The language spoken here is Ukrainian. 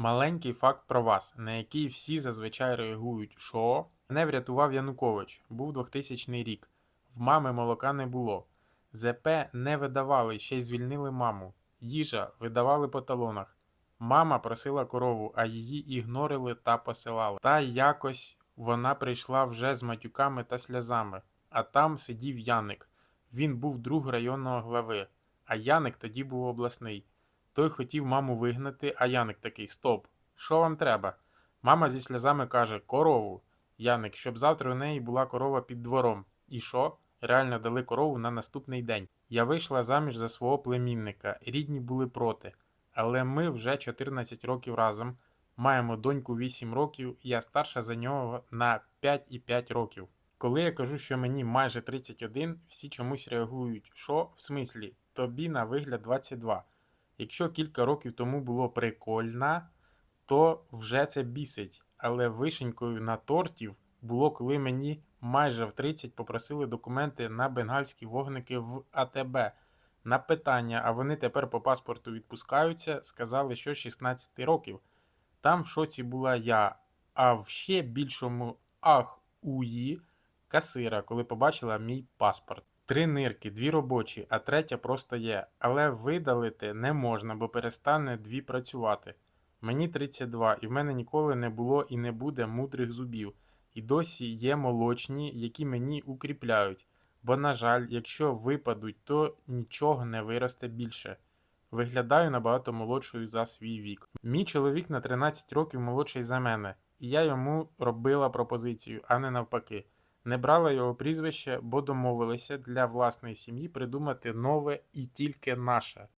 Маленький факт про вас, на який всі зазвичай реагують. Що? Мене врятував Янукович. Був 2000 рік. В мами молока не було. ЗП не видавали, ще й звільнили маму. Їжа видавали по талонах. Мама просила корову, а її ігнорили та посилали. Та якось вона прийшла вже з матюками та сльозами. А там сидів Яник. Він був друг районного глави, а Яник тоді був обласний. Той хотів маму вигнати, а Яник такий: Стоп, що вам треба? Мама зі сльозами каже: Корову. Яник, щоб завтра у неї була корова під двором. І що? Реально дали корову на наступний день. Я вийшла заміж за свого племінника, рідні були проти. Але ми вже 14 років разом, маємо доньку 8 років, я старша за нього на 5,5 років. Коли я кажу, що мені майже 31, всі чомусь реагують, що в смислі, тобі на вигляд 22. Якщо кілька років тому було прикольно, то вже це бісить. Але вишенькою на тортів було, коли мені майже в 30 попросили документи на бенгальські вогники в АТБ. На питання, а вони тепер по паспорту відпускаються, сказали, що 16 років. Там в шоці була я, а в ще більшому ах уї касира, коли побачила мій паспорт. Три нирки, дві робочі, а третя просто є. Але видалити не можна, бо перестане дві працювати. Мені 32, і в мене ніколи не було і не буде мудрих зубів. І досі є молочні, які мені укріпляють. Бо, на жаль, якщо випадуть, то нічого не виросте більше. Виглядаю набагато молодшою за свій вік. Мій чоловік на 13 років молодший за мене, і я йому робила пропозицію, а не навпаки. Не брала його прізвище, бо домовилися для власної сім'ї придумати нове і тільки наше.